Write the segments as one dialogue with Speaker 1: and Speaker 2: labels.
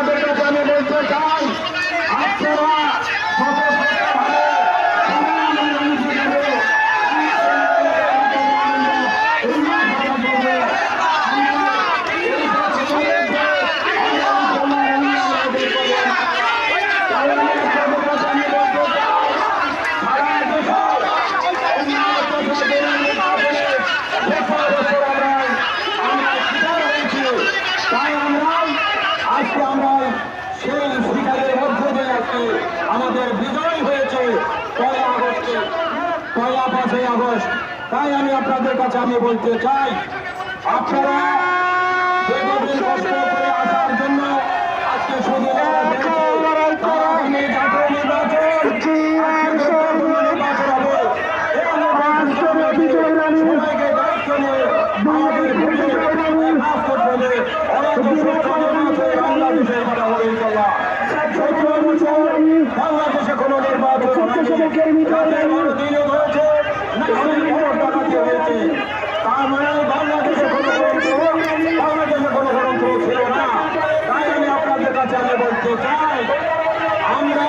Speaker 1: তাই আমি তাই আমি আপনাদের কাছে আমি বলতে চাই আপনারা স্বতঃস্ফূর্তভাবে সবাই আমাদের অংশ নেবে। এই মাঠে করবে। আমরা এই সচেতনের যে আমরা ইনশাআল্লাহ অন্যায় আমাদের করব না। তাই আমি আপনাদের কাছে আমি বলতে চাই, সারা দেশে অন্যায় অত্যাচার দমনের মাধ্যমে বছর বছর আমরা আমরা শিকার হয়েছি। তাই আমরা আজকে আমরা সেই শিকারের মধ্য দিয়ে আজকে আমাদের বিজয় হয়েছে পয়লা আগস্টে পয়লা পাঁচই আগস্ট। তাই আমি আপনাদের কাছে আমি বলতে চাই আপনারা দীর্ঘদিন কষ্ট করে আসার জন্য আজকে শুধু নির্বাচন হবে এবং নির্বাচন সবাইকে দায়িত্ব নিয়ে আমাদের ভোটে কাজ করতে হবে অনেক সুষ্ঠু নির্বাচন বাংলাদেশের কথা হবে ইনশাল্লাহ সতেরো বছর বাংলাদেশে কোনো নির্বাচন ডাকাতি হয়েছে তার মানে বাংলাদেশে কোনো বাংলাদেশে কোনো গ্রন্থ ছিল না। তাই আমি আপনাদের কাছে আমি বলতে চাই আমরা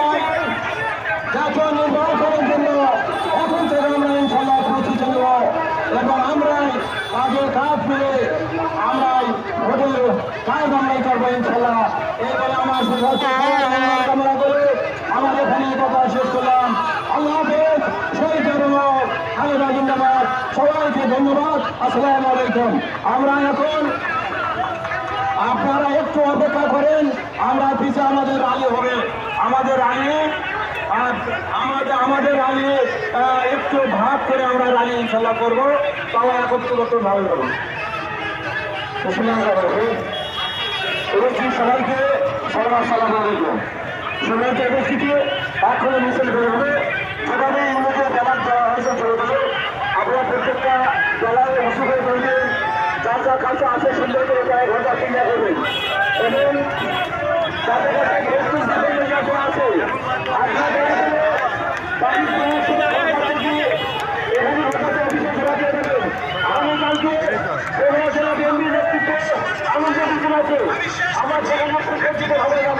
Speaker 1: জাতীয় নির্বাচনের জন্য এখন থেকে আমরা ইনশাল্লাহ প্রস্তুতি নেব এবং আমরাই কাজের কাজ মিলে জিন্দাবাদ। সবাইকে ধন্যবাদ। আসসালামু আলাইকুম। আমরা এখন আপনারা একটু অপেক্ষা করেন। আমরা পিছিয়ে আমাদের রালি হবে। আমাদের আর আমাদের আমাদের আহ, একটু ভাগ করে আমরা রালি ইনশাল্লাহ করব। তাও একত্রিত ভাবে করব সবাইকে সবার সালাম আলাইকুম। সবাইকে উপস্থিতি এখনও মিছিল করে হবে। যেভাবে ইংরেজের ব্যাপার দেওয়া হয়েছে আপনারা প্রত্যেকটা জেলায় বসে করে করবেন যার যা কাছে আছে সুন্দর করে প্রায় ঘণ্টা চিন্তা করবেন। এবং তাদের আছে। আপনাদের আমার সেখানে সুসজ্জিত হবে।